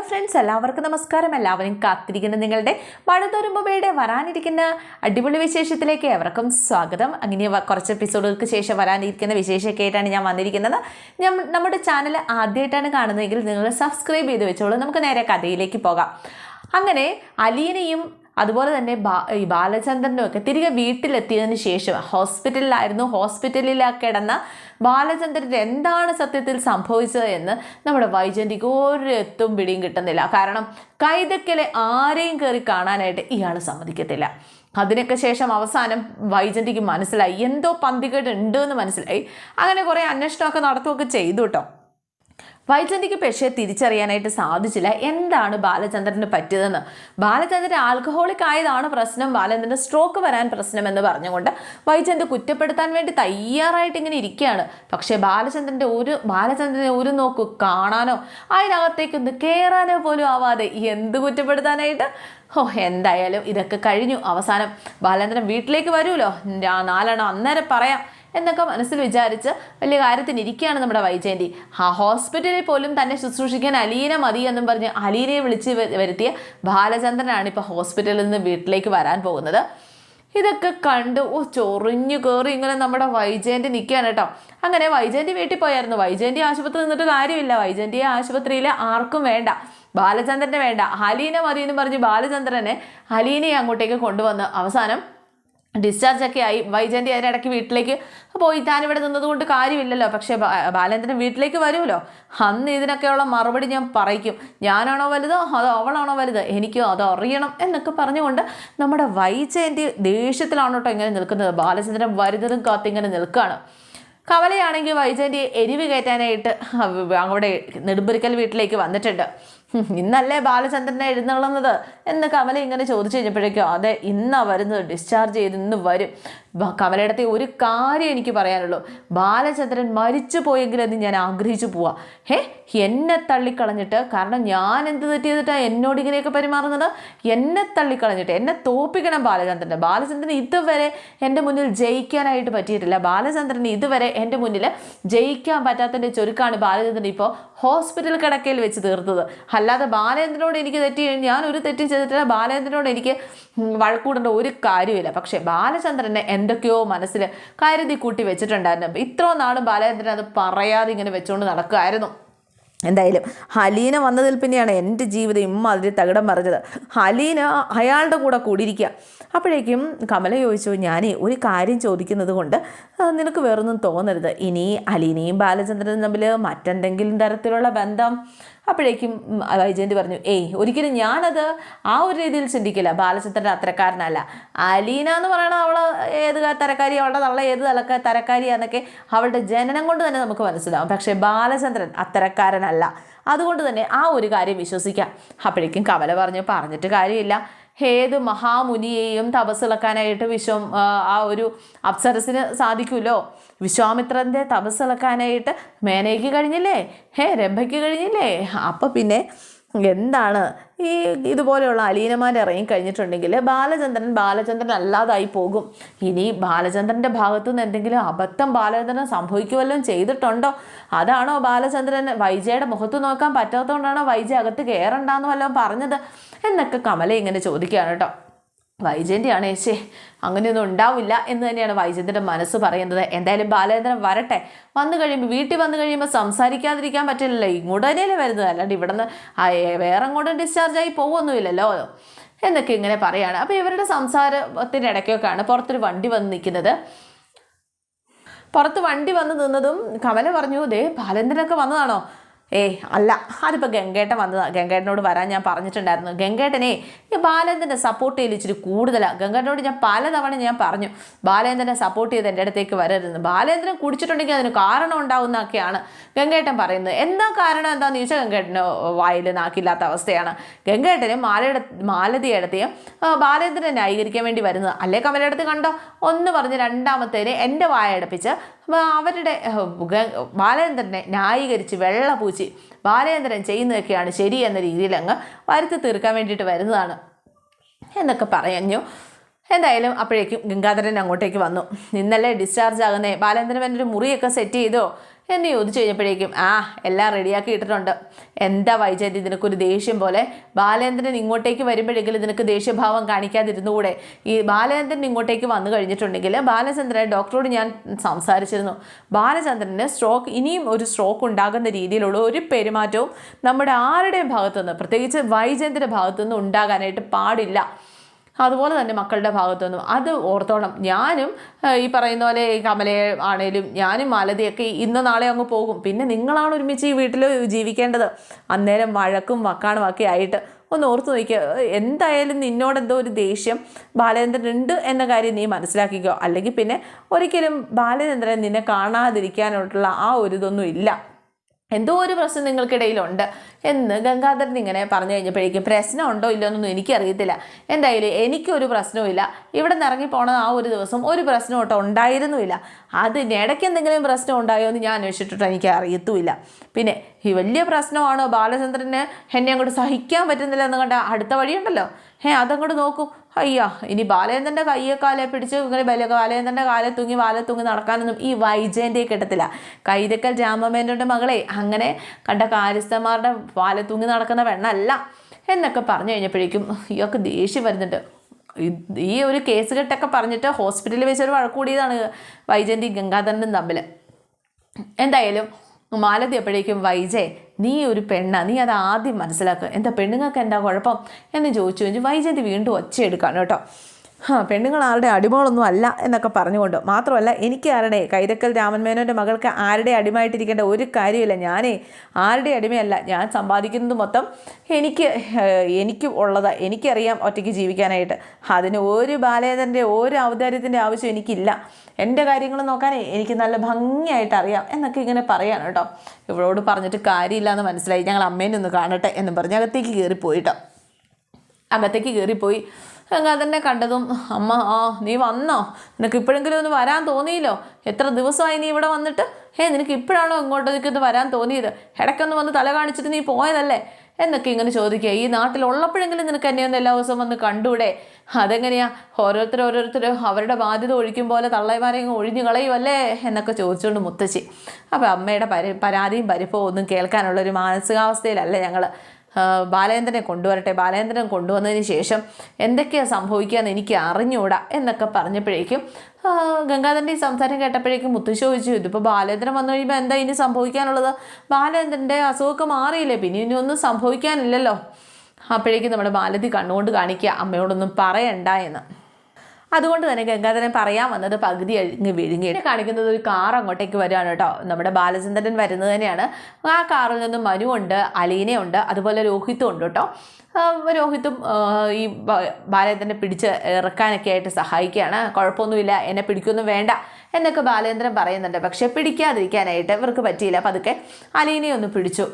Hello friends എല്ലാവർക്കും നമസ്കാരം. എല്ലാവരും കാത്തിരിക്കുന്ന നിങ്ങളുടെ മഴതൊരുമ്പയുടെ വരാനിരിക്കുന്ന അടിപൊളി വിശേഷത്തിലേക്ക് എവർക്കും സ്വാഗതം. അങ്ങനെ കുറച്ച് എപ്പിസോഡുകൾക്ക് ശേഷം വരാനിരിക്കുന്ന വിശേഷമൊക്കെ ആയിട്ടാണ് ഞാൻ വന്നിരിക്കുന്നത്. ഞാൻ നമ്മുടെ ചാനൽ ആദ്യമായിട്ടാണ് കാണുന്നതെങ്കിൽ നിങ്ങൾ സബ്സ്ക്രൈബ് ചെയ്ത് വെച്ചോളൂ. നമുക്ക് നേരെ കഥയിലേക്ക് പോകാം. അങ്ങനെ അലീനയും അതുപോലെ തന്നെ ഈ ബാലചന്ദ്രനും ഒക്കെ തിരികെ വീട്ടിലെത്തിയതിന് ശേഷം ഹോസ്പിറ്റലിലായിരുന്നു. ഹോസ്പിറ്റലിൽ കിടന്ന ബാലചന്ദ്രൻ എന്താണ് സത്യത്തിൽ സംഭവിച്ചത് എന്ന് നമ്മുടെ വൈജന്തിക്ക് ഒരു എത്തും പിടിയും കിട്ടുന്നില്ല. കാരണം കൈതക്കലെ ആരെയും കയറി കാണാനായിട്ട് ഇയാൾ സമ്മതിക്കത്തില്ല. അതിനൊക്കെ ശേഷം അവസാനം വൈജന്തിക്ക് മനസ്സിലായി. എന്തോ പന്തികേട് ഉണ്ട് എന്ന് മനസ്സിലായി. അങ്ങനെ കുറേ അന്വേഷണമൊക്കെ നടത്തുകയൊക്കെ ചെയ്തു കേട്ടോ. വൈജന്തിക്ക് പക്ഷേ തിരിച്ചറിയാനായിട്ട് സാധിച്ചില്ല. എന്താണ് ബാലചന്ദ്രന് പറ്റിയതെന്ന്? ബാലചന്ദ്രൻ ആൽക്കഹോളിക് ആയതാണ് പ്രശ്നം. ബാലചന്ദ്രന് സ്ട്രോക്ക് വരാൻ പ്രശ്നം എന്ന് പറഞ്ഞുകൊണ്ട് വൈജന്ത് കുറ്റപ്പെടുത്താൻ വേണ്ടി തയ്യാറായിട്ട് ഇങ്ങനെ ഇരിക്കുകയാണ്. പക്ഷേ ബാലചന്ദ്രന്റെ ഒരു ബാലചന്ദ്രനെ ഒരു നോക്ക് കാണാനോ അതിനകത്തേക്കൊന്ന് കയറാനോ പോലും ആവാതെ എന്ത് കുറ്റപ്പെടുത്താനായിട്ട്? ഓ എന്തായാലും ഇതൊക്കെ കഴിഞ്ഞു. അവസാനം ബാലചന്ദ്രൻ വീട്ടിലേക്ക് വരുമല്ലോ. നാലെണ്ണം അന്നേരം പറയാം. എന്നൊക്കെ മനസ്സിൽ വിചാരിച്ച് വലിയ കാര്യത്തിന് ഇരിക്കുകയാണ് നമ്മുടെ വൈജയന്തി. ആ ഹോസ്പിറ്റലിൽ പോലും തന്നെ ശുശ്രൂഷിക്കാൻ അലീന മതി എന്നും പറഞ്ഞ് അലീനയെ വിളിച്ച് വരുത്തിയ ബാലചന്ദ്രനാണ് ഇപ്പോൾ ഹോസ്പിറ്റലിൽ നിന്ന് വീട്ടിലേക്ക് വരാൻ പോകുന്നത്. ഇതൊക്കെ കണ്ട് ഓ ചൊറിഞ്ഞു കയറി ഇങ്ങനെ നമ്മുടെ വൈജയന്തി നിൽക്കുകയാണ് കേട്ടോ. അങ്ങനെ വൈജയന്തി വീട്ടിൽ പോയായിരുന്നു. വൈജയന്തി ആശുപത്രി നിന്നിട്ട് കാര്യമില്ല. വൈജയന്തിയെ ആശുപത്രിയിൽ ആർക്കും വേണ്ട. ബാലചന്ദ്രനെ വേണ്ട. ഹലീന മതി എന്ന് പറഞ്ഞ് ബാലചന്ദ്രനെ ഹലീനയെ അങ്ങോട്ടേക്ക് കൊണ്ടുവന്ന് അവസാനം ഡിസ്ചാർജ് ഒക്കെ ആയി. വൈജയന്തി അതിനിടയ്ക്ക് വീട്ടിലേക്ക് പോയി. താനിവിടെ നിന്നതുകൊണ്ട് കാര്യമില്ലല്ലോ. പക്ഷേ ബാലേന്ദ്രൻ വീട്ടിലേക്ക് വരുമല്ലോ? അന്ന് ഇതിനൊക്കെയുള്ള മറുപടി ഞാൻ പറയിക്കും. ഞാനാണോ വലുത്? അതോ അവളാണോ വലുത്? എനിക്കോ അതോ അറിയണം എന്നൊക്കെ പറഞ്ഞുകൊണ്ട് നമ്മുടെ വൈജയന്തി ദേഷ്യത്തിലാണ് കേട്ടോ ഇങ്ങനെ നിൽക്കുന്നത്. ബാലചന്ദ്രൻ വരുന്നതും കാത്തിങ്ങനെ നിൽക്കുകയാണ് കവലയാണെങ്കിൽ വൈജയന്തിയെ എരിവ് കയറ്റാനായിട്ട് അവിടെ നെടുമ്പുരിക്കൽ വീട്ടിലേക്ക് വന്നിട്ടുണ്ട്. ഇന്നല്ലേ ബാലചന്ദ്രനെ എഴുന്നള്ളുന്നത്? എന്ന് കമല ഇങ്ങനെ ചോദിച്ചു കഴിഞ്ഞപ്പോഴേക്കും അതെ ഇന്നാ വരുന്നത് ഡിസ്ചാർജ് ചെയ്ത് ഇന്ന് വരും. കമലയിടത്തെ ഒരു കാര്യം എനിക്ക് പറയാനുള്ളൂ. ബാലചന്ദ്രൻ മരിച്ചു പോയെങ്കിൽ അത് ഞാൻ ആഗ്രഹിച്ചു പോവാ. ഹേ എന്നെ തള്ളിക്കളഞ്ഞിട്ട് കാരണം ഞാൻ എന്ത് തെറ്റ് ചെയ്തിട്ടാണ് എന്നോട് ഇങ്ങനെയൊക്കെ പെരുമാറുന്നത്? എന്നെ തള്ളിക്കളഞ്ഞിട്ട് എന്നെ തോപ്പിക്കണം ബാലചന്ദ്രനെ. ബാലചന്ദ്രൻ ഇതുവരെ എന്റെ മുന്നിൽ ജയിക്കാനായിട്ട് പറ്റിയിട്ടില്ല. ബാലചന്ദ്രൻ ഇതുവരെ എന്റെ മുന്നിൽ ജയിക്കാൻ പറ്റാത്തതിന്റെ ചുരുക്കാണ് ബാലചന്ദ്രൻ ഇപ്പോൾ ഹോസ്പിറ്റൽ കിടക്കയിൽ വെച്ച് തീർത്തത്. അല്ലാതെ ബാലേന്ദ്രനോട് എനിക്ക് തെറ്റി ഞാൻ ഒരു തെറ്റും ചെയ്തിട്ടില്ല ബാലേന്ദ്രനോട് എനിക്ക് വഴക്കൂടേണ്ട ഒരു കാര്യമില്ല പക്ഷേ ബാലചന്ദ്രനെ എന്തൊക്കെയോ മനസ്സിൽ കരുതി കൂട്ടി വെച്ചിട്ടുണ്ടായിരുന്നു. ഇത്രയും നാളും ബാലേന്ദ്രൻ അത് പറയാതെ ഇങ്ങനെ വെച്ചുകൊണ്ട് നടക്കുമായിരുന്നു എന്തായാലും ഹലീന വന്നതിൽ പിന്നെയാണ് എന്റെ ജീവിതം ഇമ്മാതിരി തകിടം മറിഞ്ഞത്. ഹലീന അയാളുടെ കൂടെ കൂടിയിരിക്കുക. അപ്പോഴേക്കും കമല ചോദിച്ചു ഞാനേ ഒരു കാര്യം ചോദിക്കുന്നത് കൊണ്ട് നിനക്ക് വേറൊന്നും തോന്നരുത്. ഇനി അലീനയും ബാലചന്ദ്രനും തമ്മിൽ മറ്റെന്തെങ്കിലും തരത്തിലുള്ള ബന്ധം അപ്പോഴേക്കും വൈജയന്തി പറഞ്ഞു ഏയ് ഒരിക്കലും ഞാനത് ആ ഒരു രീതിയിൽ ചിന്തിക്കില്ല. ബാലചന്ദ്രൻ അത്തരക്കാരനല്ല. അലീന എന്ന് പറയുന്നത് അവൾ ഏത് തരക്കാരി അവളുടെ തള്ള ഏത് തലക്ക തരക്കാരിയാന്നൊക്കെ അവളുടെ ജനനം കൊണ്ട് തന്നെ നമുക്ക് മനസ്സിലാവും. പക്ഷേ ബാലചന്ദ്രൻ അത്തരക്കാരനല്ല. അതുകൊണ്ട് തന്നെ ആ ഒരു കാര്യം വിശ്വസിക്കാം. അപ്പോഴേക്കും കവല പറഞ്ഞു പറഞ്ഞിട്ട് കാര്യമില്ല. ഏത് മഹാമുനിയെയും തപസ്സിളക്കാനായിട്ട് വിശ്വം ആ ഒരു അപ്സരസിന് സാധിക്കുമല്ലോ? വിശ്വാമിത്രന്റെ തപസ്സിളക്കാനായിട്ട് മേനയ്ക്ക് കഴിഞ്ഞില്ലേ? ഹേ രംഭയ്ക്ക് കഴിഞ്ഞില്ലേ? അപ്പം പിന്നെ എന്താണ്? ഈ ഇതുപോലെയുള്ള അലീനമാർ ഇറങ്ങി കഴിഞ്ഞിട്ടുണ്ടെങ്കിൽ ബാലചന്ദ്രൻ ബാലചന്ദ്രൻ അല്ലാതായി പോകും. ഇനി ബാലചന്ദ്രന്റെ ഭാഗത്തു നിന്ന് എന്തെങ്കിലും അബദ്ധം ബാലചന്ദ്രൻ സംഭവിക്കുമല്ലോ ചെയ്തിട്ടുണ്ടോ? അതാണോ ബാലചന്ദ്രൻ വൈജയുടെ മുഖത്ത് നോക്കാൻ പറ്റാത്തതുകൊണ്ടാണോ വൈജ അകത്ത് കയറണ്ടെന്ന് വല്ലതും പറഞ്ഞത്? എന്നൊക്കെ കമല ഇങ്ങനെ ചോദിക്കുകയാണ് കേട്ടോ. വൈജയന്തിയാണ് ഏച്ചേ. അങ്ങനെയൊന്നും ഉണ്ടാവില്ല എന്ന് തന്നെയാണ് വൈജയന്തിന്റെ മനസ്സ് പറയുന്നത്. എന്തായാലും ബാലചന്ദ്രൻ വരട്ടെ. വന്നു കഴിയുമ്പോൾ വീട്ടിൽ വന്നു കഴിയുമ്പോൾ സംസാരിക്കാതിരിക്കാൻ പറ്റില്ലല്ലോ. ഇങ്ങോട്ടല്ലേ വരുന്നത്. അല്ലാണ്ട് ഇവിടെ നിന്ന് വേറെ അങ്ങോട്ടും ഡിസ്ചാർജായി പോകുമൊന്നുമില്ലല്ലോ എന്നൊക്കെ ഇങ്ങനെ പറയാണ്. അപ്പോൾ ഇവരുടെ സംസാരത്തിന്റെ ഇടയ്ക്കൊക്കെയാണ് പുറത്തൊരു വണ്ടി വന്ന് നിൽക്കുന്നത്. പുറത്ത് വണ്ടി വന്ന് നിന്നതും കമല പറഞ്ഞു ദേ ബാലേന്ദ്രനൊക്കെ വന്നതാണോ? ഏയ് അല്ല. അതിപ്പോൾ ഗംഗേട്ടൻ വന്നതാണ് ഗംഗേട്ടനോട് വരാൻ ഞാൻ പറഞ്ഞിട്ടുണ്ടായിരുന്നു. ഗംഗേട്ടനെ ഈ ബാലേന്ദ്രനെ സപ്പോർട്ട് ചെയ്യൽ ഇച്ചിരി കൂടുതലാണ് ഗംഗേട്ടനോട് ഞാൻ പലതവണ ഞാൻ പറഞ്ഞു ബാലേന്ദ്രനെ സപ്പോർട്ട് ചെയ്ത് എന്റെ അടുത്തേക്ക് വരരുതെന്ന് ബാലേന്ദ്രൻ കുടിച്ചിട്ടുണ്ടെങ്കിൽ അതിന് കാരണം ഉണ്ടാവുന്നൊക്കെയാണ് ഗംഗേട്ടൻ പറയുന്നത്. എന്താ കാരണം? എന്താണെന്ന് ചോദിച്ചാൽ ഗംഗേട്ടന് വായിൽ നാക്കില്ലാത്ത അവസ്ഥയാണ്. ഗംഗേട്ടനെ മാലയുടെ മാലതിയടത്തെയും ബാലേന്ദ്രനെ ന്യായീകരിക്കാൻ വേണ്ടി വരുന്നത്. അല്ലേ കമലയടുത്ത് കണ്ടോ? ഒന്ന് പറഞ്ഞ് രണ്ടാമത്തേനെ എന്റെ വായടപ്പിച്ച് അവരുടെ ബാലേന്ദ്രനെ ന്യായീകരിച്ച് ബാലേന്ദ്രനെ ന്യായീകരിച്ച് വെള്ളപൂച്ചി ബാലേന്ദ്രൻ ചെയ്യുന്നതൊക്കെയാണ് ശരി എന്ന രീതിയിൽ അങ്ങ് വരുത്തി തീർക്കാൻ വേണ്ടിയിട്ട് വരുന്നതാണ് എന്നൊക്കെ പറഞ്ഞു. എന്തായാലും അപ്പോഴേക്കും ഗംഗാധരൻ അങ്ങോട്ടേക്ക് വന്നു. ഇന്നലെ ഡിസ്ചാർജ് ആകുന്നേ ബാലേന്ദ്രൻ ഒരു മുറിയൊക്കെ സെറ്റ് ചെയ്തോ? എന്ന് ചോദിച്ചു കഴിഞ്ഞപ്പോഴേക്കും ആ എല്ലാം റെഡിയാക്കി ഇട്ടിട്ടുണ്ട്. എന്താ വൈജയന്തി നിനക്കൊരു ദേഷ്യം പോലെ? ബാലേന്ദ്രൻ ഇങ്ങോട്ടേക്ക് വരുമ്പോഴെങ്കിലും നിനക്ക് ദേഷ്യഭാവം കാണിക്കാതിരുന്നുകൂടെ? ഈ ബാലചന്ദ്രൻ ഇങ്ങോട്ടേക്ക് വന്നു കഴിഞ്ഞിട്ടുണ്ടെങ്കിൽ ബാലചന്ദ്രൻ ഡോക്ടറോട് ഞാൻ സംസാരിച്ചിരുന്നു. ബാലചന്ദ്രന് സ്ട്രോക്ക് ഇനിയും ഒരു സ്ട്രോക്ക് ഉണ്ടാകുന്ന രീതിയിലുള്ള ഒരു പെരുമാറ്റവും നമ്മുടെ ആരുടെയും ഭാഗത്തുനിന്ന് പ്രത്യേകിച്ച് വൈജയന്തിന്റെ ഭാഗത്തുനിന്ന് ഉണ്ടാകാനായിട്ട് പാടില്ല. അതുപോലെ തന്നെ മക്കളുടെ ഭാഗത്തു നിന്നും അത് ഓർത്തോണം. ഞാനും ഈ പറയുന്ന പോലെ കമലയെ ആണേലും ഞാനും മാലതിയൊക്കെ ഇന്ന് നാളെ അങ്ങ് പോകും. പിന്നെ നിങ്ങളാണ് ഒരുമിച്ച് ഈ വീട്ടിൽ ജീവിക്കേണ്ടത്. അന്നേരം വഴക്കും വക്കാണും ഒക്കെ ആയിട്ട് ഒന്ന് ഓർത്ത് നോക്കിയ എന്തായാലും നിന്നോടെന്തോ ഒരു ദേഷ്യം ബാലചന്ദ്രൻ ഉണ്ട് എന്ന കാര്യം നീ മനസ്സിലാക്കിക്കോ. അല്ലെങ്കിൽ പിന്നെ ഒരിക്കലും ബാലചന്ദ്രൻ നിന്നെ കാണാതിരിക്കാനായിട്ടുള്ള ആ ഒരു ഇതൊന്നും ഇല്ല. എന്തോ ഒരു പ്രശ്നം നിങ്ങൾക്കിടയിലുണ്ട് എന്ന് ഗംഗാധരൻ ഇങ്ങനെ പറഞ്ഞു കഴിഞ്ഞപ്പോഴേക്കും പ്രശ്നം ഉണ്ടോ ഇല്ലോ എന്നൊന്നും എനിക്കറിയത്തില്ല. എന്തായാലും എനിക്കൊരു പ്രശ്നവുമില്ല. ഇവിടെ നിന്ന് ഇറങ്ങി പോണ ആ ഒരു ദിവസം ഒരു പ്രശ്നം കേട്ടോ ഉണ്ടായിരുന്നുമില്ല. അതിനിടയ്ക്ക് എന്തെങ്കിലും പ്രശ്നം ഉണ്ടായോ എന്ന് ഞാൻ അന്വേഷിച്ചിട്ട് എനിക്ക് അറിയത്തുമില്ല. പിന്നെ ഈ വലിയ പ്രശ്നമാണോ ബാലചന്ദ്രന് എന്നെ അങ്ങോട്ട് സഹിക്കാൻ പറ്റുന്നില്ല എന്ന് കണ്ട അടുത്ത വഴിയുണ്ടല്ലോ. ഏ അതങ്ങോട്ട് നോക്കൂ. അയ്യാ ഇനി ബാലേന്ദ്രന്റെ കയ്യെ കാലെ പിടിച്ച് ഇങ്ങനെ ബല ബാലേന്ദ്രന്റെ കാലെ തൂങ്ങി വാലെ തൂങ്ങി നടക്കാനൊന്നും ഈ വൈജയന്റെ കിട്ടത്തില്ല കൈതക്കൽ രാമമേന്റെ മകളെ അങ്ങനെ കണ്ട കാര്യസ്ഥന്മാരുടെ വാലെ തൂങ്ങി നടക്കുന്ന പെണ്ണല്ല എന്നൊക്കെ പറഞ്ഞു കഴിഞ്ഞപ്പോഴേക്കും ഇയാൾക്ക് ദേഷ്യം വരുന്നുണ്ട്. ഈ ഒരു കേസ് കെട്ടൊക്കെ പറഞ്ഞിട്ട് ഹോസ്പിറ്റലിൽ വെച്ചൊരു വഴക്കൂടിയതാണ് വൈജയന്തി ഗംഗാധരനും തമ്മിൽ എന്തായാലും മാലതി എപ്പോഴേക്കും വൈജയ് നീ ഒരു പെണ്ണ നീ അത് ആദ്യം മനസ്സിലാക്കുക. എന്താ പെണ്ണുങ്ങൾക്ക് എന്താ കുഴപ്പം? എന്ന് ചോദിച്ചു കഴിഞ്ഞാൽ വൈജയന്തി വീണ്ടും ഒച്ചയെടുക്കാണ് കേട്ടോ. ആ പെണ്ണുങ്ങൾ ആരുടെ അടിമകളൊന്നും അല്ല എന്നൊക്കെ പറഞ്ഞുകൊണ്ട് മാത്രമല്ല എനിക്ക് ആരുടെ കൈതക്കൽ രാമൻ മേനോന്റെ മകൾക്ക് ആരുടെ അടിമയായിട്ടിരിക്കേണ്ട ഒരു കാര്യമില്ല. ഞാനേ ആരുടെ അടിമയല്ല. ഞാൻ സമ്പാദിക്കുന്നത് മൊത്തം എനിക്ക് എനിക്ക് ഉള്ളത്. എനിക്കറിയാം ഒറ്റയ്ക്ക് ജീവിക്കാനായിട്ട്. അതിന് ഒരു ബാലേതന്റെ ഒരു ഔദാര്യത്തിന്റെ ആവശ്യം എനിക്കില്ല. എന്റെ കാര്യങ്ങൾ നോക്കാനേ എനിക്ക് നല്ല ഭംഗിയായിട്ട് അറിയാം എന്നൊക്കെ ഇങ്ങനെ പറയാണ് കേട്ടോ. ഇവളോട് പറഞ്ഞിട്ട് കാര്യമില്ല എന്ന് മനസ്സിലായി. ഞങ്ങൾ അമ്മേനെ ഒന്ന് കാണട്ടെ എന്നും പറഞ്ഞ് അകത്തേക്ക് കയറിപ്പോയിട്ടോ അകത്തേക്ക് കയറിപ്പോയി. ഗംഗാധരനെ കണ്ടതും അമ്മ ആ നീ വന്നോ? നിനക്ക് ഇപ്പോഴെങ്കിലും ഒന്ന് വരാൻ തോന്നിയില്ലോ? എത്ര ദിവസമായി നീ ഇവിടെ വന്നിട്ട്? ഏ നിനക്ക് ഇപ്പോഴാണോ ഇങ്ങോട്ടേക്ക് ഒന്ന് വരാൻ തോന്നിയത്? ഇടയ്ക്കൊന്ന് വന്ന് തല കാണിച്ചിട്ട് നീ പോയതല്ലേ? എന്നൊക്കെ ഇങ്ങനെ ചോദിക്കുക. ഈ നാട്ടിലുള്ളപ്പോഴെങ്കിലും നിനക്ക് എന്നെ ഒന്ന് എല്ലാ ദിവസവും വന്ന് കണ്ടൂടെ? അതെങ്ങനെയാ? ഓരോരുത്തർ ഓരോരുത്തർ അവരുടെ ബാധ്യത ഒഴിക്കും പോലെ തള്ളയമാരെ അങ്ങ് ഒഴിഞ്ഞു കളയുമല്ലേ എന്നൊക്കെ ചോദിച്ചുകൊണ്ട് മുത്തശ്ശി. അപ്പോൾ അമ്മയുടെ പരാതിയും പരിഭവവും ഒന്നും കേൾക്കാനുള്ളൊരു മാനസികാവസ്ഥയിലല്ല ഞങ്ങൾ ബാലേന്ദ്രനെ കൊണ്ടുവരട്ടെ ബാലേന്ദ്രൻ കൊണ്ടുവന്നതിന് ശേഷം എന്തൊക്കെയാണ് സംഭവിക്കുകയെന്ന് എനിക്ക് അറിഞ്ഞൂടാ എന്നൊക്കെ പറഞ്ഞപ്പോഴേക്കും ഗംഗാധരന്റെ ഈ സംസാരം കേട്ടപ്പോഴേക്കും മുത്തശ്ശി ചോദിച്ചു ഇതിപ്പോൾ ബാലേന്ദ്രൻ വന്നു കഴിയുമ്പോൾ എന്താ ഇനി സംഭവിക്കാനുള്ളത്? ബാലേന്ദ്രന്റെ അസുഖമൊക്കെ മാറിയില്ലേ പിന്നെ ഇനി ഒന്നും സംഭവിക്കാനില്ലല്ലോ. അപ്പോഴേക്കും നമ്മുടെ ബാലതി കണ്ണുകൊണ്ട് കാണിക്കുക അമ്മയോടൊന്നും പറയണ്ട എന്ന്. അതുകൊണ്ട് തന്നെ ഗംഗാധരൻ പറയാൻ വന്നത് പകുതി അഴിഞ്ഞ് വിഴുങ്ങി. കാണിക്കുന്നത് ഒരു കാർ അങ്ങോട്ടേക്ക് വരികയാണ് കേട്ടോ. നമ്മുടെ ബാലചന്ദ്രൻ വരുന്നത് തന്നെയാണ്. ആ കാറിൽ നിന്ന് മനു ഉണ്ട് അലീനയുണ്ട് അതുപോലെ രോഹിത്തും ഉണ്ട് കേട്ടോ. രോഹിത്തും ഈ ബാലചന്ദ്രനെ പിടിച്ച് ഇറക്കാനൊക്കെ ആയിട്ട് സഹായിക്കുകയാണ്. കുഴപ്പമൊന്നുമില്ല. എന്നെ പിടിക്കൊന്നും വേണ്ട. എന്നൊക്കെ ബാലേന്ദ്രൻ പറയുന്നുണ്ട്. പക്ഷെ പിടിക്കാതിരിക്കാനായിട്ട് ഇവർക്ക് പറ്റിയില്ല. പതുക്കെ അലീനെ ഒന്ന് പിടിച്ചു.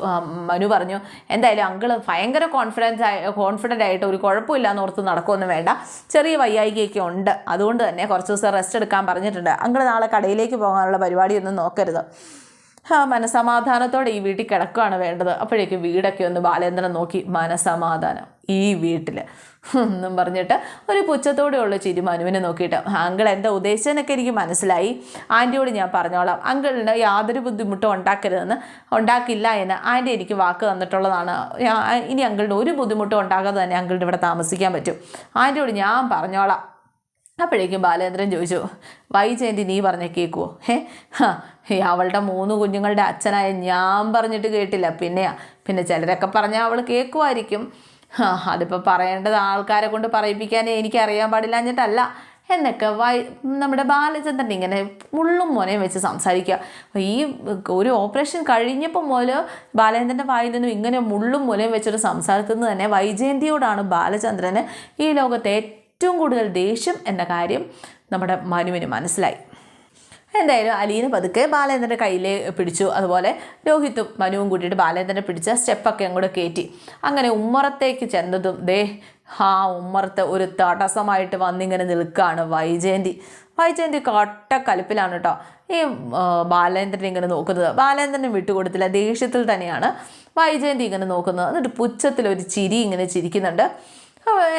മനു പറഞ്ഞു എന്തായാലും അങ്കിൾ ഭയങ്കര കോൺഫിഡൻസ് ആയി കോൺഫിഡന്റ് ആയിട്ട് ഒരു കുഴപ്പമില്ല എന്ന് ഓർത്ത് നടക്കുമൊന്നും വേണ്ട. ചെറിയ വയ്യായികയൊക്കെ ഉണ്ട്. അതുകൊണ്ട് തന്നെ കുറച്ച് ദിവസം റെസ്റ്റ് എടുക്കാൻ പറഞ്ഞിട്ടുണ്ട്. അങ്കിൾ നാളെ കടയിലേക്ക് പോകാനുള്ള പരിപാടിയൊന്നും നോക്കരുത്. മനസമാധാനത്തോടെ ഈ വീട്ടിൽ കിടക്കുകയാണ് വേണ്ടത്. അപ്പോഴേക്കും വീടൊക്കെ ഒന്ന് ബാലേന്ദ്രൻ നോക്കി മനസമാധാനം. ഈ വീട്ടിൽ എന്നും പറഞ്ഞിട്ട് ഒരു പുച്ഛത്തോടെയുള്ള ചിരി മനുവിനെ നോക്കിയിട്ട് അങ്കിൾ എന്താ ഉദ്ദേശിച്ചതെന്നൊക്കെ എനിക്ക് മനസ്സിലായി. ആന്റിയോട് ഞാൻ പറഞ്ഞോളാം. അങ്കിളിന് യാതൊരു ബുദ്ധിമുട്ടും ഉണ്ടാക്കരുതെന്ന് ഉണ്ടാക്കില്ല എന്ന് ആന്റി എനിക്ക് വാക്ക് തന്നിട്ടുള്ളതാണ്. ഇനി അങ്കിളിന് ഒരു ബുദ്ധിമുട്ടും ഉണ്ടാകാതെ തന്നെ അങ്കിളിന് ഇവിടെ താമസിക്കാൻ പറ്റും. ആന്റിയോട് ഞാൻ പറഞ്ഞോളാം. അപ്പോഴേക്കും ബാലേന്ദ്രൻ ചോദിച്ചു വൈജയന്തി നീ പറഞ്ഞ കേൾക്കുവോ ഹേ ഹാ അവളുടെ മൂന്ന് കുഞ്ഞുങ്ങളുടെ അച്ഛനായ ഞാൻ പറഞ്ഞിട്ട് കേട്ടില്ല. പിന്നെയാ പിന്നെ ചിലരൊക്കെ പറഞ്ഞാൽ അവൾ കേൾക്കുമായിരിക്കും അതിപ്പോൾ പറയേണ്ടത് ആൾക്കാരെ കൊണ്ട് പറയിപ്പിക്കാനേ എനിക്കറിയാൻ പാടില്ലാഞ്ഞിട്ടല്ല എന്നൊക്കെ വൈ നമ്മുടെ ബാലചന്ദ്രൻ ഇങ്ങനെ മുള്ളും മോനെയും വെച്ച് സംസാരിക്കുക. ഈ ഒരു ഓപ്പറേഷൻ കഴിഞ്ഞപ്പോൾ മുതൽ ബാലചന്ദ്രന്റെ വായിൽ നിന്നും ഇങ്ങനെ മുള്ളും മുലയും വെച്ചൊരു സംസാരത്തിൽ നിന്ന് തന്നെ വൈജയന്തിയോടാണ് ബാലചന്ദ്രന് ഈ ലോകത്തെ ഏറ്റവും കൂടുതൽ ദേഷ്യം എന്ന കാര്യം നമ്മുടെ മനുവിന് മനസ്സിലായി. എന്തായാലും അലീന പതുക്കെ ബാലേന്ദ്രന്റെ കയ്യിൽ പിടിച്ചു. അതുപോലെ രോഹിത്തും മനുവും കൂട്ടിയിട്ട് ബാലേന്ദ്രനെ പിടിച്ച സ്റ്റെപ്പൊക്കെ അങ്ങോട്ട് കയറ്റി. അങ്ങനെ ഉമ്മറത്തേക്ക് ചെന്നതും ദേ ആ ഉമ്മറത്തെ ഒരു തടസ്സമായിട്ട് വന്നിങ്ങനെ നിൽക്കുകയാണ് വൈജയന്തി. വൈജയന്തി കട്ട കലിപ്പിലാണ് കേട്ടോ ഈ ബാലേന്ദ്രൻ ഇങ്ങനെ നോക്കുന്നത്. ബാലേന്ദ്രനെ വിട്ടുകൊടുത്തില്ല. ദേഷ്യത്തിൽ തന്നെയാണ് വൈജയന്തി ഇങ്ങനെ നോക്കുന്നത്. എന്നിട്ട് പുച്ഛത്തിൽ ഒരു ചിരി ഇങ്ങനെ ചിരിക്കുന്നുണ്ട്.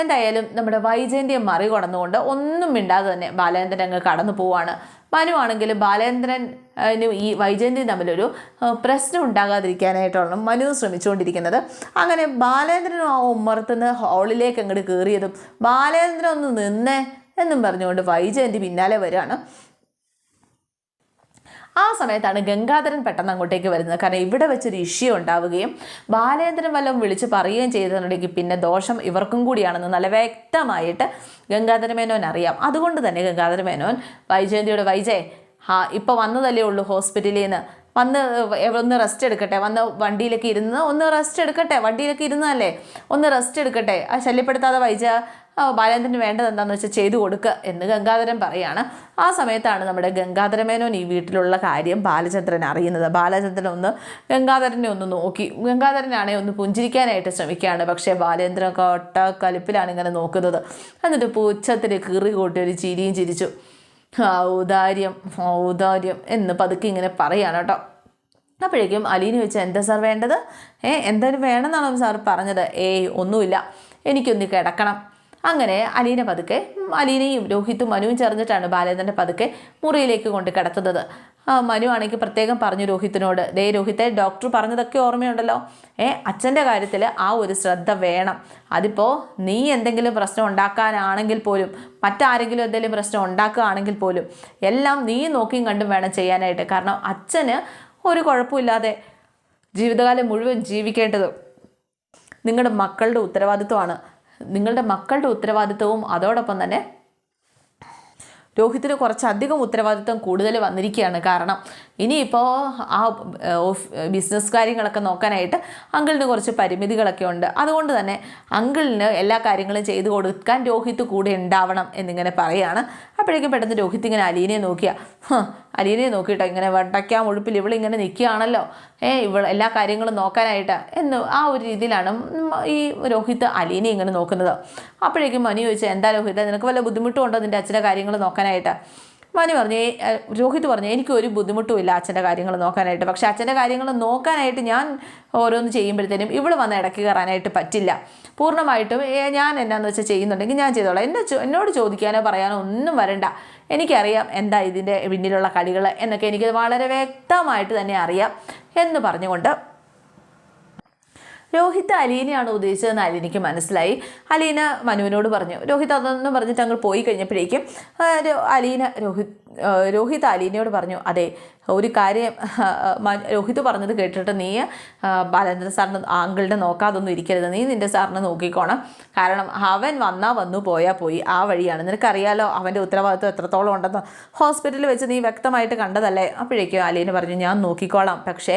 എന്തായാലും നമ്മുടെ വൈജയന്തിയെ മറികടന്നുകൊണ്ട് ഒന്നും മിണ്ടാതെ തന്നെ ബാലേന്ദ്രൻ അങ്ങ് കടന്നു പോവാണ്. മനു ആണെങ്കിൽ ബാലേന്ദ്രനും ഈ വൈജയന്തിയും തമ്മിലൊരു പ്രശ്നം ഉണ്ടാകാതിരിക്കാനായിട്ടാണ് മനു ശ്രമിച്ചുകൊണ്ടിരിക്കുന്നത്. അങ്ങനെ ബാലേന്ദ്രനും ആ ഉമ്മറത്തുനിന്ന് ഹാളിലേക്ക് അങ്ങോട്ട് കയറിയതും ബാലേന്ദ്രൻ ഒന്ന് നിന്നേ എന്നും പറഞ്ഞുകൊണ്ട് വൈജയന്തി പിന്നാലെ വരികയാണ്. ആ സമയത്താണ് ഗംഗാധരൻ പെട്ടെന്ന് അങ്ങോട്ടേക്ക് വരുന്നത്. കാരണം ഇവിടെ വെച്ചൊരു ഇഷ്യൂ ഉണ്ടാവുകയും ബാലേന്ദ്രൻ വല്ലതും വിളിച്ച് പറയുകയും ചെയ്തിട്ടുണ്ടെങ്കിൽ പിന്നെ ദോഷം ഇവർക്കും കൂടിയാണെന്ന് നല്ല വ്യക്തമായിട്ട് ഗംഗാധര മേനോൻ അറിയാം. അതുകൊണ്ട് തന്നെ ഗംഗാധര മേനോൻ വൈജയന്തിയോട് വൈജയ് ഹാ ഇപ്പോൾ വന്നതല്ലേ ഉള്ളൂ ഹോസ്പിറ്റലിൽ നിന്ന്? വന്ന് ഒന്ന് റെസ്റ്റ് എടുക്കട്ടെ. വന്ന് വണ്ടിയിലൊക്കെ ഇരുന്ന് ഒന്ന് റെസ്റ്റ് എടുക്കട്ടെ. വണ്ടിയിലൊക്കെ ഇരുന്നതല്ലേ? ഒന്ന് റെസ്റ്റ് എടുക്കട്ടെ. ആ ശല്യപ്പെടുത്താതെ വൈജ ബാലേന്ദ്രന് വേണ്ടത് എന്താണെന്ന് വെച്ചാൽ ചെയ്തു കൊടുക്കുക എന്ന് ഗംഗാധരൻ പറയാണ്. ആ സമയത്താണ് നമ്മുടെ ഗംഗാധരമേനോൻ ഈ വീട്ടിലുള്ള കാര്യം ബാലചന്ദ്രൻ അറിയുന്നത്. ബാലചന്ദ്രൻ ഒന്ന് ഗംഗാധരനെ ഒന്ന് നോക്കി. ഗംഗാധരനാണെ ഒന്ന് പുഞ്ചിരിക്കാനായിട്ട് ശ്രമിക്കുകയാണ്. പക്ഷേ ബാലേന്ദ്രൻ കൊട്ട കലിപ്പിലാണ് ഇങ്ങനെ നോക്കുന്നത്. എന്നിട്ട് പുച്ഛത്തിൽ കീറി കൂട്ടി ഒരു ചിരിയും ചിരിച്ചു. ഔദാര്യം ഔദാര്യം എന്ന് പതുക്കെ ഇങ്ങനെ പറയാണ് കേട്ടോ. അപ്പോഴേക്കും അലീന് വെച്ച് എന്താ സാർ വേണ്ടത്? ഏ എന്തായാലും വേണമെന്നാണോ സാർ പറഞ്ഞത്? ഏയ് ഒന്നുമില്ല. എനിക്കൊന്ന് കിടക്കണം. അങ്ങനെ അലീന പതുക്കെ അലീനയും രോഹിത്തും മനുവും ചേർന്നിട്ടാണ് ബാലേന്ദ്രന്റെ പതുക്കെ മുറിയിലേക്ക് കൊണ്ട് കിടത്തുന്നത്. മനു ആണെങ്കിൽ പ്രത്യേകം പറഞ്ഞു രോഹിത്തിനോട് ദേ രോഹിത്തെ ഡോക്ടർ പറഞ്ഞതൊക്കെ ഓർമ്മയുണ്ടല്ലോ. ഏ അച്ഛന്റെ കാര്യത്തിൽ ആ ഒരു ശ്രദ്ധ വേണം. അതിപ്പോൾ നീ എന്തെങ്കിലും പ്രശ്നം ഉണ്ടാക്കാനാണെങ്കിൽ പോലും മറ്റാരെങ്കിലും എന്തെങ്കിലും പ്രശ്നം ഉണ്ടാക്കുകയാണെങ്കിൽ പോലും എല്ലാം നീ നോക്കിയും കണ്ടും വേണം ചെയ്യാനായിട്ട്. കാരണം അച്ഛന് ഒരു കുഴപ്പമില്ലാതെ ജീവിതകാലം മുഴുവൻ ജീവിക്കേണ്ടത് നിങ്ങളുടെ മക്കളുടെ ഉത്തരവാദിത്വമാണ്. നിങ്ങളുടെ മക്കളുടെ ഉത്തരവാദിത്വവും അതോടൊപ്പം തന്നെ രോഹിത്തിന് കുറച്ചധികം ഉത്തരവാദിത്വം കൂടുതൽ വന്നിരിക്കുകയാണ്. കാരണം ഇനിയിപ്പോൾ ആ ബിസിനസ് കാര്യങ്ങളൊക്കെ നോക്കാനായിട്ട് അങ്കിളിന് കുറച്ച് പരിമിതികളൊക്കെ ഉണ്ട്. അതുകൊണ്ട് തന്നെ അങ്കിളിന് എല്ലാ കാര്യങ്ങളും ചെയ്തു കൊടുക്കാൻ രോഹിത്ത് കൂടെ ഉണ്ടാവണം എന്നിങ്ങനെ പറയുകയാണ് അപ്പോഴേക്കും പെട്ടെന്ന് രോഹിത്ത് ഇങ്ങനെ അലീനെ നോക്കിയ അലീനെ നോക്കിയിട്ട് ഇങ്ങനെ വട്ടയ്ക്കാൻ മുഴുപ്പിൽ ഇവളിങ്ങനെ നിൽക്കുകയാണല്ലോ. ഏ ഇവൾ എല്ലാ കാര്യങ്ങളും നോക്കാനായിട്ട്. എന്ന് ആ ഒരു രീതിയിലാണ് ഈ രോഹിത് അലീനെ ഇങ്ങനെ നോക്കുന്നത്. അപ്പോഴേക്കും മനു ചോദിച്ചാൽ എന്താ രോഹിത്? നിനക്ക് വല്ല ബുദ്ധിമുട്ടും ഉണ്ടോ നിന്റെ അച്ഛന്റെ കാര്യങ്ങൾ നോക്കാനായിട്ട്? മനു പറഞ്ഞു രോഹിത് പറഞ്ഞു എനിക്ക് ഒരു ബുദ്ധിമുട്ടുമില്ല അച്ഛന്റെ കാര്യങ്ങൾ നോക്കാനായിട്ട്. പക്ഷേ അച്ഛന്റെ കാര്യങ്ങൾ നോക്കാനായിട്ട് ഞാൻ ഓരോന്ന് ചെയ്യുമ്പോഴത്തേനും ഇവിടെ വന്ന് ഇടയ്ക്ക് കയറാനായിട്ട് പറ്റില്ല. പൂർണമായിട്ടും ഞാൻ എന്നാന്ന് വെച്ചാൽ ചെയ്യുന്നുണ്ടെങ്കിൽ ഞാൻ ചെയ്തോളാം. എന്നെ എന്നോട് ചോദിക്കാനോ പറയാനോ ഒന്നും വരണ്ട. എനിക്കറിയാം എന്താ ഇതിന്റെ പിന്നിലുള്ള കളികൾ എന്നൊക്കെ എനിക്ക് വളരെ വ്യക്തമായിട്ട് തന്നെ അറിയാം എന്ന് പറഞ്ഞുകൊണ്ട്. രോഹിത് അലീനയാണ് ഉദ്ദേശിച്ചതെന്ന് അലീനയ്ക്ക് മനസ്സിലായി. അലീന മനുവിനോട് പറഞ്ഞു രോഹിത് അതൊന്നും പറഞ്ഞിട്ട് അങ്ങ് പോയി കഴിഞ്ഞപ്പോഴേക്കും അലീന രോഹിത് രോഹിത് അലീനയോട് പറഞ്ഞു അതെ ഒരു കാര്യം രോഹിത് പറഞ്ഞത് കേട്ടിട്ട് നീ ആ, ബാലേന്ദ്രൻ സാറിന് ആങ്കിളിനെ നോക്കാതൊന്നും ഇരിക്കരുത്. നീ നിന്റെ സാറിനെ നോക്കിക്കോണം. കാരണം അവൻ വന്നാൽ വന്നു പോയാൽ പോയി. ആ വഴിയാണ്. നിനക്കറിയാലോ അവന്റെ ഉത്തരവാദിത്വം എത്രത്തോളം ഉണ്ടെന്ന്. ഹോസ്പിറ്റലിൽ വെച്ച് നീ വ്യക്തമായിട്ട് കണ്ടതല്ലേ? അപ്പോഴേക്കും അലീന പറഞ്ഞു ഞാൻ നോക്കിക്കോളാം. പക്ഷേ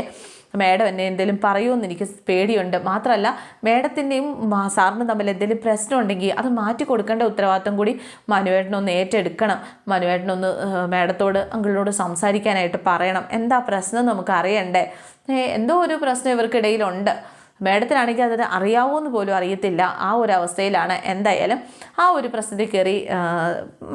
മേഡം എന്നെ എന്തെങ്കിലും പറയുമെന്ന് എനിക്ക് പേടിയുണ്ട്. മാത്രമല്ല മേഡത്തിന്റെയും സാറിനും തമ്മിൽ എന്തെങ്കിലും പ്രശ്നം ഉണ്ടെങ്കിൽ അത് മാറ്റി കൊടുക്കേണ്ട ഉത്തരവാദിത്വം കൂടി മനുവേട്ടനൊന്ന് ഏറ്റെടുക്കണം. മനുവേട്ടനൊന്ന് മേഡത്തോട് അങ്കിളിനോട് സംസാരിക്കാനായിട്ട് പറയണം. എന്താ പ്രശ്നം നമുക്ക് അറിയണ്ടേ? എന്തോ ഒരു പ്രശ്നം ഇവർക്കിടയിലുണ്ട്. മേഡത്തിനാണെങ്കിൽ അതിന് അറിയാവോന്ന് പോലും അറിയത്തില്ല. ആ ഒരു അവസ്ഥയിലാണ് എന്തായാലും ആ ഒരു പ്രശ്നത്തിൽ കയറി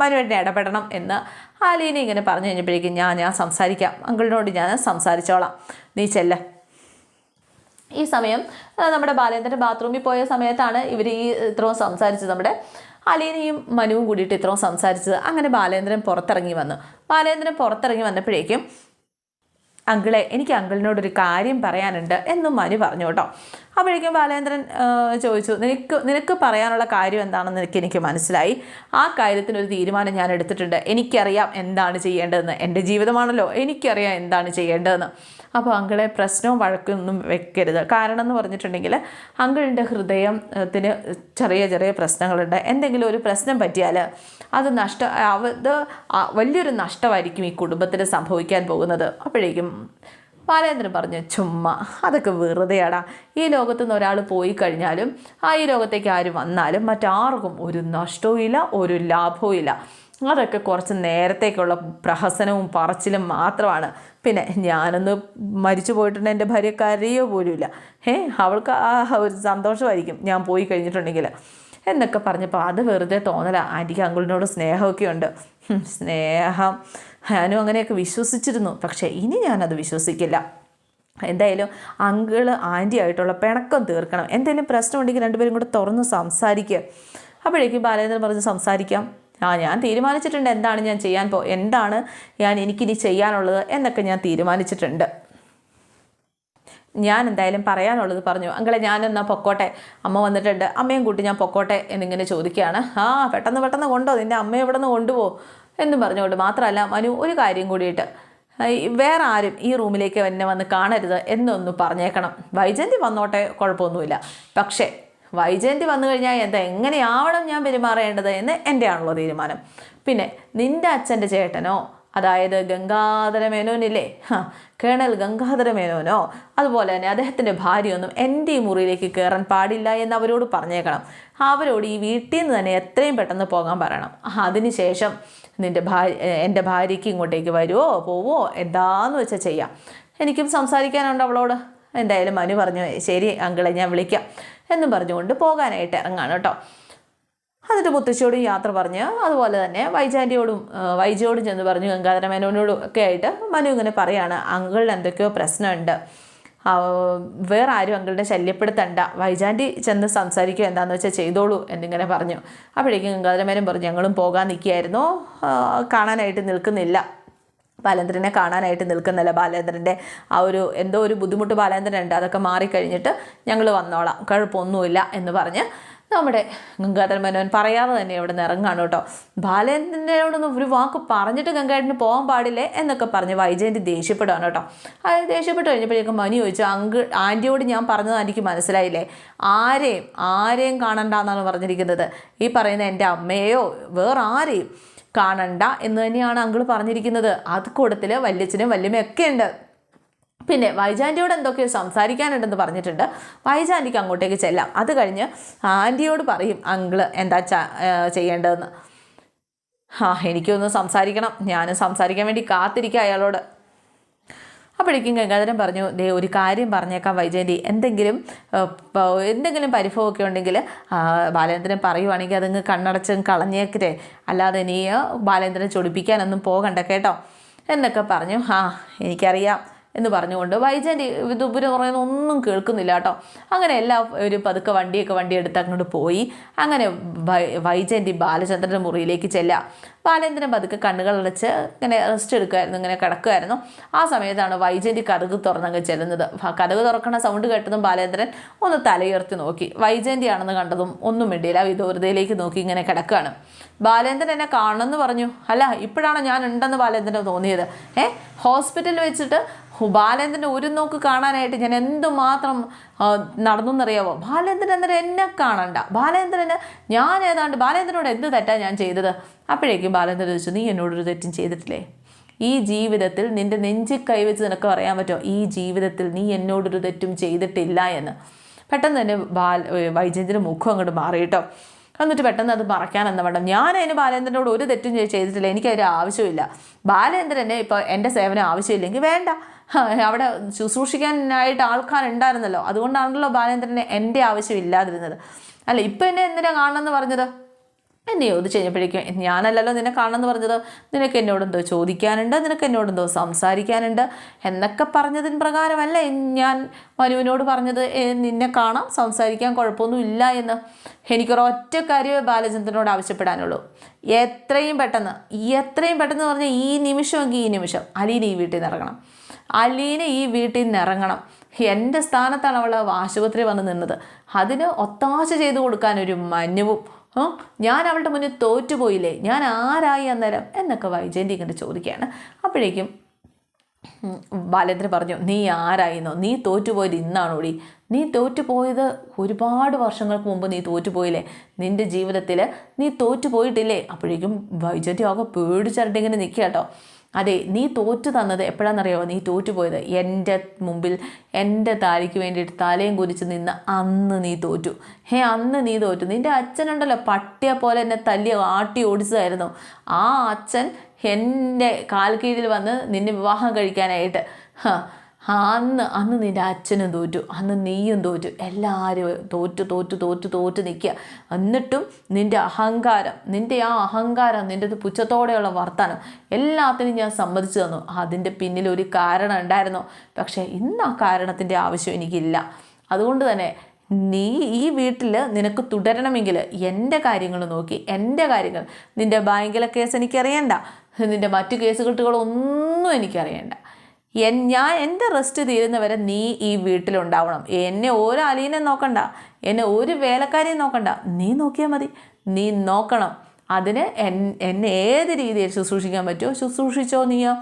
മനുവേട്ടനെ ഇടപെടണം എന്ന് ആലീനെ ഇങ്ങനെ പറഞ്ഞു കഴിഞ്ഞപ്പോഴേക്കും ഞാൻ ഞാൻ സംസാരിക്കാം. അങ്കിളിനോട് ഞാൻ സംസാരിച്ചോളാം. നീ ചെല്ല. ഈ സമയം നമ്മുടെ ബാലേന്ദ്രൻ ബാത്റൂമിൽ പോയ സമയത്താണ് ഇവർ ഈ ഇത്രയും സംസാരിച്ചത്. നമ്മുടെ അലീനയും മനുവും കൂടിയിട്ട് ഇത്രയും സംസാരിച്ചത്. അങ്ങനെ ബാലേന്ദ്രൻ പുറത്തിറങ്ങി വന്നു. ബാലേന്ദ്രൻ പുറത്തിറങ്ങി വന്നപ്പോഴേക്കും അങ്കിളെ എനിക്ക് അങ്കിളിനോടൊരു കാര്യം പറയാനുണ്ട് എന്നും മനു പറഞ്ഞു കേട്ടോ അപ്പോഴേക്കും ബാലേന്ദ്രൻ ചോദിച്ചു നിനക്ക് നിനക്ക് പറയാനുള്ള കാര്യം എന്താണെന്ന് എനിക്ക് എനിക്ക് മനസ്സിലായി. ആ കാര്യത്തിനൊരു തീരുമാനം ഞാൻ എടുത്തിട്ടുണ്ട്. എനിക്കറിയാം എന്താണ് ചെയ്യേണ്ടതെന്ന്. എന്റെ ജീവിതമാണല്ലോ. എനിക്കറിയാം എന്താണ് ചെയ്യേണ്ടതെന്ന്. അപ്പോൾ അങ്കിളെ പ്രശ്നവും വഴക്കൊന്നും വെക്കരുത്. കാരണം എന്ന് പറഞ്ഞിട്ടുണ്ടെങ്കിൽ അങ്കിളിന്റെ ഹൃദയത്തിന് ചെറിയ ചെറിയ പ്രശ്നങ്ങളുണ്ട്. എന്തെങ്കിലും ഒരു പ്രശ്നം പറ്റിയാൽ അത് നഷ്ട അത് വലിയൊരു നഷ്ടമായിരിക്കും ഈ കുടുംബത്തിന് സംഭവിക്കാൻ പോകുന്നത്. അപ്പോഴേക്കും ബാലേന്ദ്രൻ പറഞ്ഞു ചുമ്മാ അതൊക്കെ വെറുതെയാടാ. ഈ ലോകത്തു നിന്ന് ഒരാൾ പോയി കഴിഞ്ഞാലും ആ ഈ ലോകത്തേക്ക് ആര് വന്നാലും മറ്റാർക്കും ഒരു നഷ്ടവും ഇല്ല ഒരു ലാഭവും ഇല്ല. അതൊക്കെ കുറച്ച് നേരത്തേക്കുള്ള പ്രഹസനവും പറച്ചിലും മാത്രമാണ്. പിന്നെ ഞാനൊന്ന് മരിച്ചു പോയിട്ടുണ്ട് എന്റെ ഭാര്യക്കാരെയോ കരയോ പോലുമില്ല. ഏ അവൾക്ക് ആ ഒരു സന്തോഷമായിരിക്കും ഞാൻ പോയി കഴിഞ്ഞിട്ടുണ്ടെങ്കിൽ. എന്നൊക്കെ പറഞ്ഞപ്പോൾ അത് വെറുതെ തോന്നല. ആന്റിക്ക് അങ്കിളിനോട് സ്നേഹമൊക്കെ ഉണ്ട് സ്നേഹം. ഞാനും അങ്ങനെയൊക്കെ വിശ്വസിച്ചിരുന്നു. പക്ഷേ ഇനി ഞാനത് വിശ്വസിക്കില്ല. എന്തായാലും അങ്കിൾ ആന്റി ആയിട്ടുള്ള പിണക്കം തീർക്കണം. എന്തെങ്കിലും പ്രശ്നമുണ്ടെങ്കിൽ രണ്ടുപേരും കൂടെ തുറന്ന് സംസാരിക്കുക അപ്പോഴേക്കും ബാലേന്ദ്രൻ പറഞ്ഞ് സംസാരിക്കാം. ആ ഞാൻ തീരുമാനിച്ചിട്ടുണ്ട്. എന്താണ് ഞാൻ ചെയ്യാൻ പോ എന്താണ് ഞാൻ എനിക്കിനി ചെയ്യാനുള്ളത് എന്നൊക്കെ ഞാൻ തീരുമാനിച്ചിട്ടുണ്ട്. ഞാൻ എന്തായാലും പറയാനുള്ളത് പറഞ്ഞു. അങ്ങളെ ഞാനെന്നാ പൊക്കോട്ടെ. അമ്മ വന്നിട്ടുണ്ട്. അമ്മയും കൂട്ടി ഞാൻ പൊക്കോട്ടെ എന്നിങ്ങനെ ചോദിക്കുകയാണ്. ആ പെട്ടെന്ന് പെട്ടെന്ന് കൊണ്ടോ? നിന്റെ അമ്മ എവിടെ നിന്ന് കൊണ്ടുപോകും എന്നും പറഞ്ഞുകൊണ്ട് മാത്രമല്ല മനു ഒരു കാര്യം കൂടിയിട്ട് വേറെ ആരും ഈ റൂമിലേക്ക് എന്നെ വന്ന് കാണരുത് എന്നൊന്ന് പറഞ്ഞേക്കണം. വൈജയന്തി വന്നോട്ടെ കുഴപ്പമൊന്നുമില്ല. പക്ഷേ വൈജയന്തി വന്നു കഴിഞ്ഞാൽ എന്താ എങ്ങനെയാവണം ഞാൻ പെരുമാറേണ്ടത് എന്ന് എന്റെ ആണല്ലോ തീരുമാനം. പിന്നെ നിന്റെ അച്ഛന്റെ ചേട്ടനോ അതായത് ഗംഗാധര മേനോനില്ലേ? കേണൽ ഗംഗാധര മേനോനോ? അതുപോലെ തന്നെ അദ്ദേഹത്തിന്റെ ഭാര്യയൊന്നും എന്റെ ഈ മുറിയിലേക്ക് കയറാൻ പാടില്ല എന്ന് അവരോട് പറഞ്ഞേക്കണം. അവരോട് ഈ വീട്ടിൽ നിന്ന് തന്നെ എത്രയും പെട്ടെന്ന് പോകാൻ പറയണം. അതിനുശേഷം നിന്റെ ഭാര്യ എന്റെ ഭാര്യയ്ക്ക് ഇങ്ങോട്ടേക്ക് വരുമോ പോവോ? എന്താന്ന് വെച്ചാൽ ചെയ്യാം. എനിക്കും സംസാരിക്കാനുണ്ട് അവളോട്. എന്തായാലും മനു പറഞ്ഞു ശരി അങ്കിളെ ഞാൻ വിളിക്കാം. എന്നും പറഞ്ഞുകൊണ്ട് പോകാനായിട്ട് ഇറങ്ങാണ് കേട്ടോ. എന്നിട്ട് മുത്തശ്ശിയോടും യാത്ര പറഞ്ഞ് അതുപോലെ തന്നെ വൈജാന്റിയോടും വൈജയോടും ചെന്ന് പറഞ്ഞു ഗംഗാധര മേനോനോടും ഒക്കെ ആയിട്ട് മനു ഇങ്ങനെ പറയാണ് അങ്കിളിന് എന്തൊക്കെയോ പ്രശ്നമുണ്ട്. വേറെ ആരും അങ്കിളിനെ ശല്യപ്പെടുത്തണ്ട. വൈജാന്റി ചെന്ന് സംസാരിക്കുക എന്താണെന്ന് വെച്ചാൽ ചെയ്തോളൂ എന്നിങ്ങനെ പറഞ്ഞു. അപ്പോഴേക്കും ഗംഗാധരമേനും പറഞ്ഞു ഞങ്ങളും പോകാൻ നിൽക്കുകയായിരുന്നു. കാണാനായിട്ട് നിൽക്കുന്നില്ല. ബാലേന്ദ്രനെ കാണാനായിട്ട് നിൽക്കുന്നില്ല. ബാലേന്ദ്രന്റെ ആ ഒരു എന്തോ ഒരു ബുദ്ധിമുട്ട് ബാലേന്ദ്രനുണ്ട്. അതൊക്കെ മാറിക്കഴിഞ്ഞിട്ട് ഞങ്ങൾ വന്നോളാം. കുഴപ്പമൊന്നുമില്ല എന്ന് പറഞ്ഞ് നമ്മുടെ ഗംഗാധര മേനോൻ പറയാതെ തന്നെ ഇവിടെ നിന്ന് ഇറങ്ങാണ് കേട്ടോ. ബാലേന്ദ്രനോടൊന്നും ഒരു വാക്ക് പറഞ്ഞിട്ട് ഗംഗാധരന് പോകാൻ പാടില്ലേ എന്നൊക്കെ പറഞ്ഞ് വൈജയന്തി ദേഷ്യപ്പെടുകയാണ് കേട്ടോ. അത് ദേഷ്യപ്പെട്ട് കഴിഞ്ഞപ്പോഴേക്കും മനു ചോദിച്ചു അങ്കിൾ ആന്റിയോട് ഞാൻ പറഞ്ഞത് എനിക്ക് മനസ്സിലായില്ലേ? ആരെയും ആരെയും കാണണ്ട എന്നാണ് പറഞ്ഞിരിക്കുന്നത്. ഈ പറയുന്ന എന്റെ അമ്മയെയോ വേറെ ആരെയും കാണണ്ട എന്ന് തന്നെയാണ് അങ്കിൾ പറഞ്ഞിരിക്കുന്നത്. അത് കൂടത്തിൽ വല്യച്ഛനും വല്യമ്മയൊക്കെ ഉണ്ട്. പിന്നെ വൈജാന്റിയോട് എന്തൊക്കെയോ സംസാരിക്കാനുണ്ടെന്ന് പറഞ്ഞിട്ടുണ്ട്. വൈജാന്റിക്ക് അങ്ങോട്ടേക്ക് ചെല്ലാം. അത് കഴിഞ്ഞ് ആന്റിയോട് പറയും അങ്കിൾ എന്താ ചെയ്യേണ്ടതെന്ന്? ആ എനിക്കൊന്ന് സംസാരിക്കണം. ഞാൻ സംസാരിക്കാൻ വേണ്ടി കാത്തിരിക്കുക അയാളോട്. അപ്പോഴേക്കും ഗംഗാധരൻ പറഞ്ഞു ദേ ഒരു കാര്യം പറഞ്ഞേക്കാം വൈജയന്തി എന്തെങ്കിലും എന്തെങ്കിലും പരിഭവമൊക്കെ ഉണ്ടെങ്കിൽ ബാലേന്ദ്രൻ പറയുവാണെങ്കിൽ അതങ്ങ് കണ്ണടച്ച് കളഞ്ഞേക്കരെ അല്ലാതെ നീ ബാലേന്ദ്രൻ ചൊടിപ്പിക്കാനൊന്നും പോകണ്ട കേട്ടോ? എന്നൊക്കെ പറഞ്ഞു. ആ എനിക്കറിയാം. എന്ന് പറഞ്ഞുകൊണ്ട് വൈജന്റെ ഇത് ഇവർ പറയുന്ന ഒന്നും കേൾക്കുന്നില്ല കേട്ടോ. അങ്ങനെ എല്ലാ ഒരു പതുക്കെ വണ്ടിയൊക്കെ വണ്ടി എടുത്ത് അങ്ങോട്ട് പോയി. അങ്ങനെ വൈജന്റെ ബാലചന്ദ്രന്റെ മുറിയിലേക്ക് ചെല്ലുക ബാലേന്ദ്രൻ പതുക്കെ കണ്ണുകൾ അടച്ച് ഇങ്ങനെ റെസ്റ്റ് എടുക്കുമായിരുന്നു ഇങ്ങനെ കിടക്കുമായിരുന്നു ആ സമയത്താണ് വൈജന്റെ കഥക് തുറന്നങ്ങ് ചെല്ലുന്നത്. കഥക് തുറക്കണ സൗണ്ട് കേട്ടതും ബാലേന്ദ്രൻ ഒന്ന് തലയുയർത്തി നോക്കി. വൈജന്റെ ആണെന്ന് കണ്ടതും ഒന്നും മിണ്ടിയില്ല. വിദൂരതയിലേക്ക് നോക്കി ഇങ്ങനെ കിടക്കുകയാണ് ബാലേന്ദ്രൻ എന്നെ കാണണമെന്ന് പറഞ്ഞു. അല്ല ഇപ്പോഴാണ് ഞാൻ ഉണ്ടെന്ന് ബാലേന്ദ്രൻ തോന്നിയത്. ഏ? ഹോസ്പിറ്റലിൽ വെച്ചിട്ട് ബാലേന്ദ്രന്റെ ഒരു നോക്ക് കാണാനായിട്ട് ഞാൻ എന്തുമാത്രം നടന്നു എന്നറിയാവോ? ബാലേന്ദ്രൻ അന്നേരം എന്നെ കാണണ്ട. ബാലേന്ദ്രന് ഞാൻ ഏതാണ്ട് ബാലേന്ദ്രനോട് എന്ത് തെറ്റാണ് ഞാൻ ചെയ്തത്? അപ്പോഴേക്കും ബാലേന്ദ്രൻ ചോദിച്ചു നീ എന്നോടൊരു തെറ്റും ചെയ്തിട്ടില്ലേ? ഈ ജീവിതത്തിൽ നിന്റെ നെഞ്ചിൽ കൈവച്ച് നിനക്ക് പറയാൻ പറ്റുമോ? ഈ ജീവിതത്തിൽ നീ എന്നോടൊരു തെറ്റും ചെയ്തിട്ടില്ല എന്ന്. പെട്ടെന്ന് തന്നെ ബാൽ വൈജയന്തിന്റെ മുഖം അങ്ങോട്ട് മാറി കേട്ടോ. എന്നിട്ട് പെട്ടെന്ന് അത് മറക്കാൻ എന്ന് വേണം ഞാൻ അതിന് ബാലേന്ദ്രനോട് ഒരു തെറ്റും ചെയ്തിട്ടില്ല. എനിക്കതിന്റെ ആവശ്യമില്ല. ബാലേന്ദ്രനെ ഇപ്പോൾ എന്റെ സേവനം ആവശ്യമില്ലെങ്കിൽ വേണ്ട. അവിടെ ശുശ്രൂഷിക്കാനായിട്ട് ആൾക്കാരുണ്ടായിരുന്നല്ലോ. അതുകൊണ്ടാണല്ലോ ബാലേന്ദ്രനെ എന്റെ ആവശ്യമില്ലാതിരുന്നത് അല്ല ഇപ്പം എന്നെ എന്തിനാ കാണണമെന്ന് പറഞ്ഞത്? എന്നെ ചോദിച്ചു കഴിഞ്ഞപ്പോഴേക്കും ഞാനല്ലല്ലോ നിന്നെ കാണണമെന്ന് പറഞ്ഞത്. നിനക്ക് എന്നോടെന്തോ ചോദിക്കാനുണ്ട് നിനക്ക് എന്നോടെന്തോ സംസാരിക്കാനുണ്ട് എന്നൊക്കെ പറഞ്ഞതിന് പ്രകാരമല്ല ഞാൻ മനുവിനോട് പറഞ്ഞത് നിന്നെ കാണാം സംസാരിക്കാൻ കുഴപ്പമൊന്നും ഇല്ല എന്ന്. എനിക്കൊരൊറ്റ കാര്യമേ ബാലചന്ദ്രനോട് ആവശ്യപ്പെടാനുള്ളൂ. എത്രയും പെട്ടെന്ന് എത്രയും പെട്ടെന്ന് പറഞ്ഞാൽ ഈ നിമിഷമെങ്കിൽ ഈ നിമിഷം അലീന ഈ വീട്ടിൽ നിന്ന് ഇറങ്ങണം. അലീന ഈ വീട്ടിൽ നിന്ന് ഇറങ്ങണം. എന്റെ സ്ഥാനത്താണ് അവൾ ആശുപത്രി വന്ന് നിന്നത്. അതിന് ഒത്താശ ചെയ്തു കൊടുക്കാൻ ഒരു മഞ്ഞവും ഞാൻ അവളുടെ മുന്നിൽ തോറ്റുപോയില്ലേ? ഞാൻ ആരായി അന്നേരം? എന്നൊക്കെ വൈജയന്തി ഇങ്ങനെ ചോദിക്കുകയാണ്. അപ്പോഴേക്കും ബാലേന്ദ്രൻ പറഞ്ഞു നീ ആരായിരുന്നോ നീ തോറ്റുപോയത് ഇന്നാണോടി? നീ തോറ്റുപോയത് ഒരുപാട് വർഷങ്ങൾക്ക് മുമ്പ് നീ തോറ്റുപോയില്ലേ? നിന്റെ ജീവിതത്തിൽ നീ തോറ്റുപോയിട്ടില്ലേ? അപ്പോഴേക്കും വൈജയന്തി ആകെ പേടിച്ചരട്ടിങ്ങനെ നിൽക്കുക കേട്ടോ. അതെ നീ തോറ്റു തന്നത് എപ്പോഴാണെന്നറിയോ നീ തോറ്റുപോയത് എന്റെ മുമ്പിൽ എന്റെ താലിക്ക് വേണ്ടിയിട്ട് തലയും കുരിച്ച് നിന്ന് അന്ന് നീ തോറ്റു. ഹേ അന്ന് നീ തോറ്റു. നിന്റെ അച്ഛനുണ്ടല്ലോ പട്ടിയെ പോലെ എന്നെ തല്ലി ആട്ടി ഓടിച്ചതായിരുന്നു. ആ അച്ഛൻ എന്റെ കാൽ കീഴിൽ വന്ന് നിന്നെ വിവാഹം കഴിക്കാനായിട്ട്. അന്ന് അന്ന് നിന്റെ അച്ഛനും തോറ്റു അന്ന് നീയും തോറ്റു എല്ലാവരും തോറ്റു തോറ്റു തോറ്റു തോറ്റു നിൽക്കുക. എന്നിട്ടും നിന്റെ അഹങ്കാരം നിന്റെ ആ അഹങ്കാരം നിന്റെ പുച്ഛത്തോടെയുള്ള വർത്തമാനം എല്ലാത്തിനും ഞാൻ സമ്മതിച്ചു തന്നു. അതിന്റെ പിന്നിൽ ഒരു കാരണം ഉണ്ടായിരുന്നു. പക്ഷേ ഇന്ന് ആ കാരണത്തിന്റെ ആവശ്യം എനിക്കില്ല. അതുകൊണ്ട് തന്നെ നീ ഈ വീട്ടിൽ നിനക്ക് തുടരണമെങ്കിൽ എന്റെ കാര്യങ്ങൾ നോക്കി എന്റെ കാര്യങ്ങൾ. നിന്റെ ബാങ്കിലെ കേസ് എനിക്കറിയണ്ട. നിന്റെ മറ്റു കേസ് കെട്ടുകളൊന്നും എനിക്കറിയണ്ട. എൻ ഞാൻ എന്റെ റെസ്റ്റ് തീരുന്നവരെ നീ ഈ വീട്ടിലുണ്ടാവണം. എന്നെ ഒരു അലീനെ നോക്കണ്ട. എന്നെ ഒരു വേലക്കാരെയും നോക്കണ്ട. നീ നോക്കിയാൽ മതി. നീ നോക്കണം. അതിന് എൻ എന്നെ ഏത് രീതിയിൽ ശുശ്രൂഷിക്കാൻ പറ്റുമോ ശുശ്രൂഷിച്ചോ നീയോ?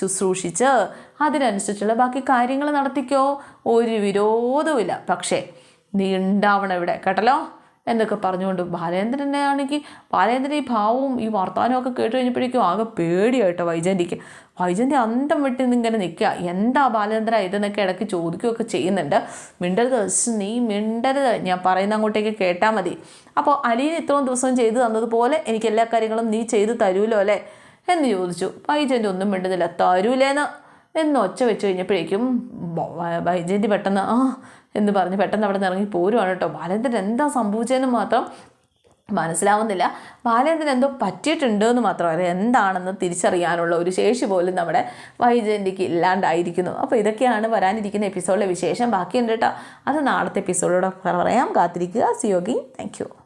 ശുശ്രൂഷിച്ച് അതിനനുസരിച്ചുള്ള ബാക്കി കാര്യങ്ങൾ നടത്തിക്കോ. ഒരു വിരോധവുമില്ല. പക്ഷേ നീ ഉണ്ടാവണം ഇവിടെ. കേട്ടല്ലോ? എന്നൊക്കെ പറഞ്ഞുകൊണ്ട് ബാലേന്ദ്രനെ ആണെങ്കിൽ ബാലേന്ദ്രൻ ഈ ഭാവവും ഈ വർത്തമാനമൊക്കെ കേട്ട് കഴിഞ്ഞപ്പോഴേക്കും ആകെ പേടിയായിട്ടോ വൈജന്തിക്ക് വൈജന്തി അന്തം വിട്ട് ഇങ്ങനെ നിൽക്കുക. എന്താ ബാലേന്ദ്ര ഇതെന്നൊക്കെ ഇടയ്ക്ക് ചോദിക്കുകയൊക്കെ ചെയ്യുന്നുണ്ട്. മിണ്ടരുത് നീ മിണ്ടരുത്. ഞാൻ പറയുന്ന അങ്ങോട്ടേക്ക് കേട്ടാൽ മതി. അപ്പോൾ അലീൻ ഇത്രയും ദിവസം ചെയ്തു തന്നതുപോലെ എനിക്ക് എല്ലാ കാര്യങ്ങളും നീ ചെയ്തു തരൂലോ അല്ലേ? എന്ന് ചോദിച്ചു. വൈജന്തി ഒന്നും മിണ്ടുന്നില്ല. തരൂലേന്ന് എന്ന് ഒച്ച വെച്ച് കഴിഞ്ഞപ്പോഴേക്കും വൈജയന്തി പെട്ടെന്ന് ആ എന്ന് പറഞ്ഞ് പെട്ടെന്ന് അവിടെ നിന്ന് ഇറങ്ങി പോരുവാണ് കേട്ടോ. ബാലേന്ദ്രൻ എന്താ സംഭവിച്ചതെന്ന് മാത്രം മനസ്സിലാവുന്നില്ല. ബാലേന്ദ്രൻ എന്തോ പറ്റിയിട്ടുണ്ട് എന്ന് മാത്രം അറിയാം എന്താണെന്ന് തിരിച്ചറിയാനുള്ള ഒരു ശേഷി പോലും നമ്മുടെ വൈജയന്തിക്ക് ഇല്ലാണ്ടായിരിക്കുന്നു. അപ്പോൾ ഇതൊക്കെയാണ് വരാനിരിക്കുന്ന എപ്പിസോഡിലെ വിശേഷം. ബാക്കിയുണ്ട് കേട്ടോ. അത് നാളത്തെ എപ്പിസോഡിലൂടെ പറയാം. കാത്തിരിക്കുക. സിയോഗി താങ്ക്